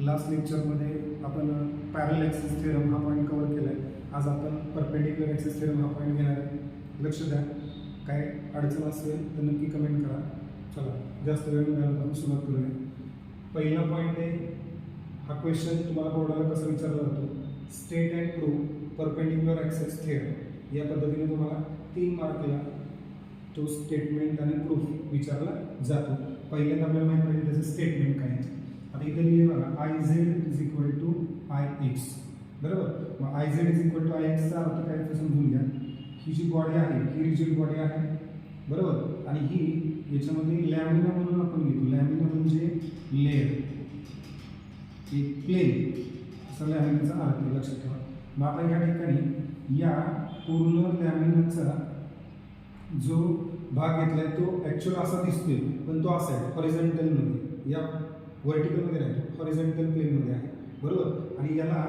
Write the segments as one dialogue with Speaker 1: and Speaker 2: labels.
Speaker 1: Last लेक्चरमध्ये आपण parallel axis theorem हा पॉईंट कवर केला आहे आज आपण परपेंडिक्युलर ॲक्सेस थेरम हा पॉईंट घेणार आहे. लक्ष द्या. काय अडचण असेल तर नक्की कमेंट करा. चला जास्त वेळ मिळाला आपण सुरुवात करूया. पहिला पॉईंट आहे हा क्वेश्चन तुम्हाला बोर्डाला कसा विचारला जातो? State and prove perpendicular axis theorem या पद्धतीने तुम्हाला तीन मार्कला तो स्टेटमेंट आणि प्रूफ विचारला जातो. पहिल्यांदा आपल्याला माहीत पाहिजे त्याचं स्टेटमेंट काय आहे. आता इथे लिहिले बघा I Z is equal to I X बरोबर? मग I Z is equal to I एक्सचा अर्थ काय ते समजून घ्या. ही जी बॉडी आहे ही रिजिड बॉडी आहे. बरोबर? आणि ही याच्यामध्ये लॅमिना म्हणून आपण घेतो. लॅमिना म्हणजे लेअर एक प्लेन असा लॅमिनाचा अर्थ लक्षात ठेवा. मग आता या ठिकाणी या पूर्ण लॅमिनाचा जो भाग घेतलाय तो ॲक्च्युअल असा दिसतोय पण तो असा आहे हॉरिझॉन्टलमध्ये या व्हर्टिकलमध्ये नाही तो हॉरिझॉन्टल प्लेनमध्ये आहे. बरोबर? आणि याला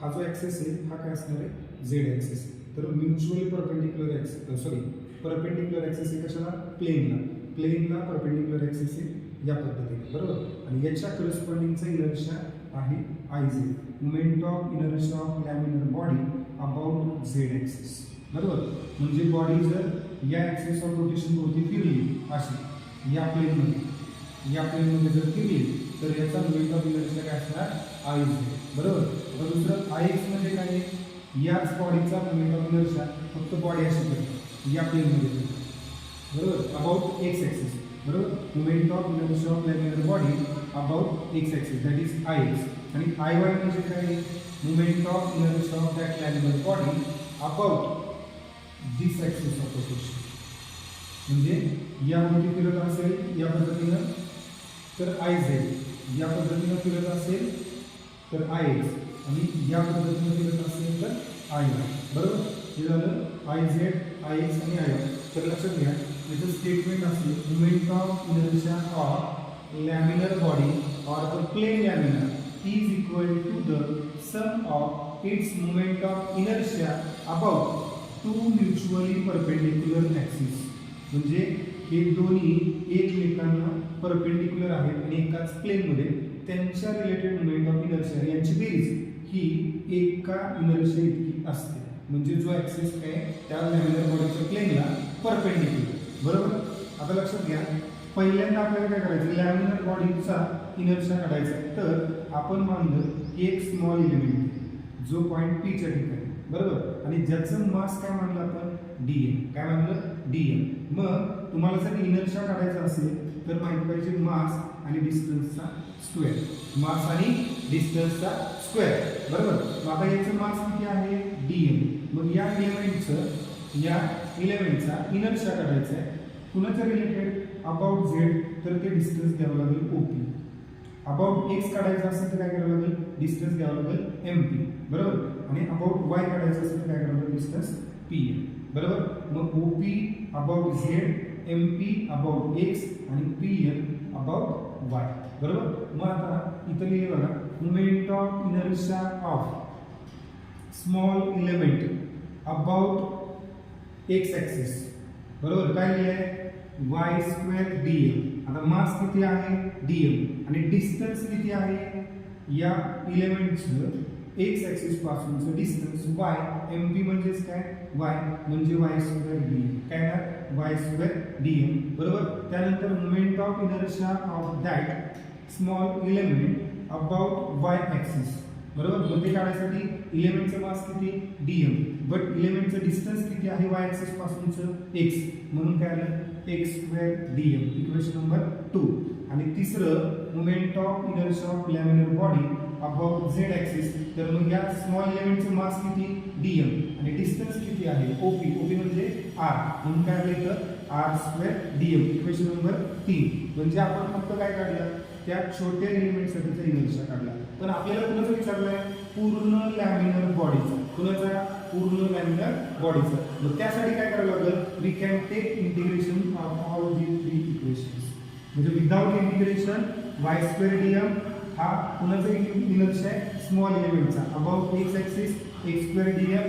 Speaker 1: हा जो ॲक्सेस आहे हा काय असणार आहे? झेड ॲक्सेस तर mutually perpendicular axis sorry perpendicular axis आहे कशाला? प्लेनला प्लेनला परपेंडिक्युलर ॲक्सेस आहे या पद्धतीने. बरोबर? आणि याच्या करस्पॉन्डिंगचा इनर्शिया आहे I Z moment of inertia of laminar body about Z axis बरोबर? म्हणजे बॉडी जर या ॲक्सेस ऑफ रोटेशन फिरली अशी या प्लेनमध्ये या प्लेनमध्ये जर फिरली तर याचा मुमेंट ऑफ इनर्शिया काय असणार? आय झेड बरोबर? आता दुसरं आय एक्स म्हणजे काय? याच बॉडीचा मुमेंट ऑफ इनर्शिया फक्त बॉडी अशी करतो या प्लेनमध्ये बरोबर? अबाउट एक्स ॲक्सिस बरोबर? Moment of inertia of laminar body about X axis that is I X आणि आय वाय म्हणजे काय? Moment of inertia of that laminar body about this axis of rotation म्हणजे यामध्ये फिरत असेल या पद्धतीनं तर आय झेड या पद्धतीनं फिरत असेल तर आय एक्स आणि या पद्धतीनं फिरत असेल तर आय वाय बरोबर? हे झालं आय झेड आय एक्स आणि आय वाय तर लक्षात घ्या याचं स्टेटमेंट असेल moment of inertia of laminar body or the plane laminar is equal to the sum of its moment of inertia about two mutually perpendicular axis म्हणजे हे दोन्ही एकमेकांना परपेंडिक्युलर आहेत आणि एकाच प्लेनमध्ये त्यांच्या रिलेटेड मुमेंट ऑफ इनर्शिया यांची बेरीज ही एका इनर्शिया इतकी असते. म्हणजे जो ॲक्सेस काय त्या लॅमिनर बॉडीच्या प्लेनला परपेंडिक्युलर बरोबर? आता लक्षात घ्या. पहिल्यांदा आपल्याला काय करायचं? लॅमिनर बॉडीचा इनर्शिया काढायचा तर आपण मानलं की एक स्मॉल एलिमेंट जो पॉईंट पीच्या ठिकाणी. बरोबर? आणि ज्याचं मास काय मानलं आपण? डी एम काय मानलं? डी एम मग तुम्हाला जर इनर्शिया काढायचा असेल तर माहिती पाहिजे मास आणि डिस्टन्सचा स्क्वेअर मास आणि डिस्टन्सचा स्क्वेअर बरोबर? आता याचं मास किती आहे? डी एम मग या इलेमेंटचं या इलेमेंटचा इनर्शिया काढायचा आहे. कुणाच्या रिलेटेड अबाउट झेड तर ते डिस्टन्स द्यावं लागेल ओ पी अबाउट एक्स काढायचं असेल तर काय करावं लागेल? डिस्टन्स घ्यावं लागेल एम पी बरोबर? आणि अबाउट वाय काढायचं असेल तर काय करावं लागेल? डिस्टन्स पी एम बरोबर? मग O P about Z M P about X आणि पी एम अबाउट वाय बरोबर? मग आता इथं लिहिले बघा moment of inertia of small element about X axis बरोबर? काय लिहिले वाय स्क्वेअर डी एम आता मास किती आहे? डी एम आणि डिस्टन्स किती आहे? या इलेमेंटचं एक्स ॲक्सिस पासूनचं डिस्टन्स वाय एम पी म्हणजेच काय? वाय म्हणजे वाय स्क्वेअर डी एम काय ना? वाय स्क्वेअर डी एम बरोबर? त्यानंतर moment of inertia of that small element about Y axis बरोबर? मध्ये काढायसाठी इलेमेंटचं मास किती? डी एम बट इलेमेंटचं डिस्टन्स किती आहे? वाय ॲक्सिस पासूनचं एक्स म्हणून काय आलं? X square D M equation number two आणि तिसरं moment of inertia of laminar body about Z axis तर मग या स्मॉल इलेमेंटचं मास किती? डी एम आणि डिस्टन्स किती आहे? ओ पी ओ पी म्हणजे आर म्हणून काय आलं इथं? R square D M equation number तीन. म्हणजे आपण फक्त काय काढलं? त्या छोट्या एलिमेंटसाठीचा इनर्शिया काढला. पण आपल्याला कुणाचं विचारलंय? पूर्ण लॅमिनर बॉडीचा कुणाचा? पूर्ण लॅमिनर बॉडीचा मग त्यासाठी काय करावं लागेल? We can take integration of all the three equations म्हणजे without integration Y square D M हा कुणाचा इनर्शिया आहे small एलिमेंटचा about X axis X square D M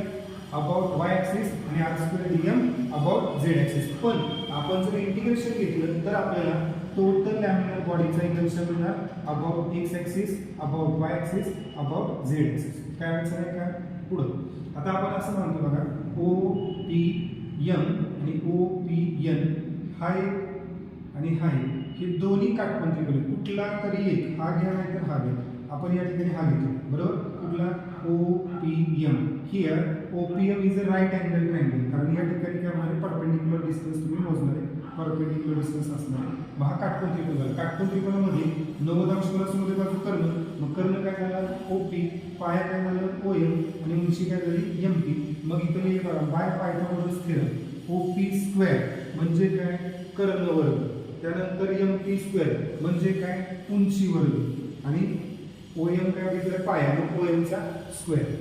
Speaker 1: about Y axis आणि R square D M about Z axis पण आपण जर integration घेतलं तर आपल्याला टोटल लॅमिनर बॉडीचा इक्वेशन मिळणार. About X axis about Y axis about Z axis काय अडचण आहे का? पुढं. आता आपण असं म्हणतो बघा ओ पी एम आणि ओ पी एन हाय आणि हाय हे दोन्ही काटपंथी बोलले कुठला तरी एक हा घ्या नाही तर हा घ्या. आपण या ठिकाणी हा घेतो. बरोबर? कुठला? O P M here O P M is a right angle triangle कारण या ठिकाणी काय होणार परपेंडिक्युलर डिस्टन्स तुम्ही मोजणार आहे. परपेंडिक्युलर डिस्टन्स असणार मग हा काटकोन त्रिकोण झाला काटकोन त्रिकोणामध्ये नव्वद अंश बाजू कर्ण. मग कर्ण काय झालं? ओ पी पाया काय झालं? ओ एम आणि उंची काय झाली? एम पी मग इथं मी बघा. बाय पायथागोरस स्थिर. ओ पी स्क्वेअर म्हणजे काय? कर्ण वर्ग. त्यानंतर एम पी स्क्वेअर म्हणजे काय? उंची वर्ग आणि ओ एम काय घेतलं पाया. मग ओ एमचा स्क्वेअर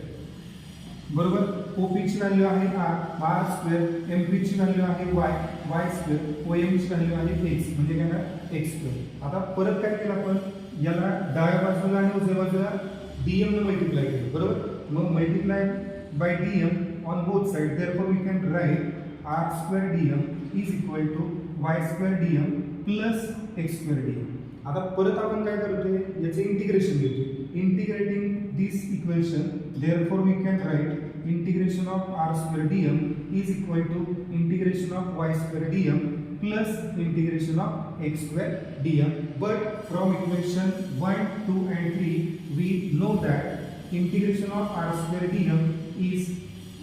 Speaker 1: बरोबर? ओ पीची व्हॅल्यू आहे आर आर स्क्वेअर एम ची व्हॅल्यू आहे वाय वाय स्क्वेअर ओ ची व्हॅल्यू आहे एक्स म्हणजे काय ना? एक्स स्क्वेअर आता परत काय केलं आपण? याला डाव्या बाजूला आणि उजव्या बाजूला डीएम एमनं मल्टिप्लाय केलं. बरोबर? मग multiply by D M on both side therefore we can write R square DM is equal to Y square DM plus X square DM आता परत आपण काय करतोय? याचे इंटिग्रेशन घेतोय. Integrating this equation therefore we can write integration of R square DM is equal to integration of Y square D M plus integration of X square D M but from equation one two and three we know that integration of R square D M is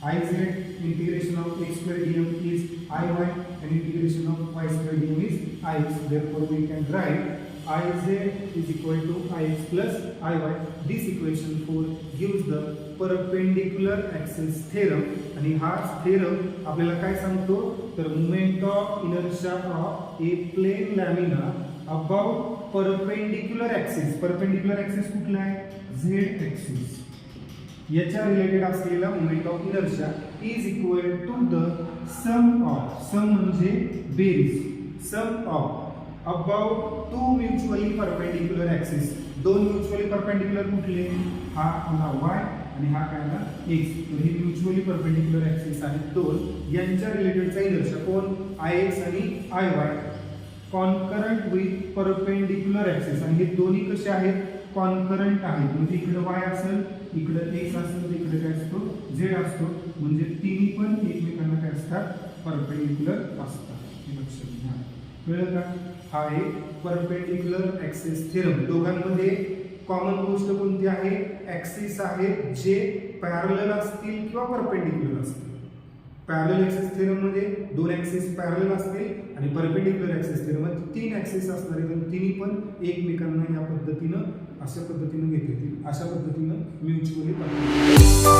Speaker 1: I Z integration of x square dm is iy and integration of y square dm is ix therefore we can write iz is equal to ix plus iy this equation 4 gives the perpendicular axis theorem आणि हा theorem आपल्याला काय सांगतो तर moment of inertia of a plane lamina about perpendicular axis perpendicular axis कुठला आहे Z axis याच्या related असलेला moment of inertia is equal to the sum of sum म्हणजे बेरीज. Sum of about two mutually perpendicular axis दोन mutually perpendicular कुठले? हा आला वाय आणि हा काय आला एक्स तर हे म्युच्युअली परपेंडिक्युलर ऍक्सिस आहेत दोन. यांच्या रिलेटेडचा इनर्शिया कोण? आय एक्स आणि I Y concurrent with perpendicular axis आणि हे दोन्ही कसे आहेत? कॉन्करंट आहेत म्हणजे इकडं वाय असेल इकडं एक्स असेल तर इकडे काय असतो? झेड असतो. म्हणजे तिन्ही पण एकमेकांना काय असतात? परपेंडिक्युलर असतात. हे लक्षात घ्या कळलं का? हा एक परपेंडिक्युलर ॲक्सेस थिरम दोघांमध्ये कॉमन गोष्ट कोणती आहे? ऍक्सिस आहेत जे पॅरल असतील किंवा परपेंडिक्युलर असतील. पॅरल ॲक्सेस थेरममध्ये दोन ॲक्सेस पॅरल असतील आणि परपेंडिक्युलर ॲक्सेस थिअरममध्ये तीन ॲक्सेस असणार आहेत. तिन्ही पण एकमेकांना या पद्धतीनं अशा पद्धतीनं घेता अशा पद्धतीनं म्युच्युअली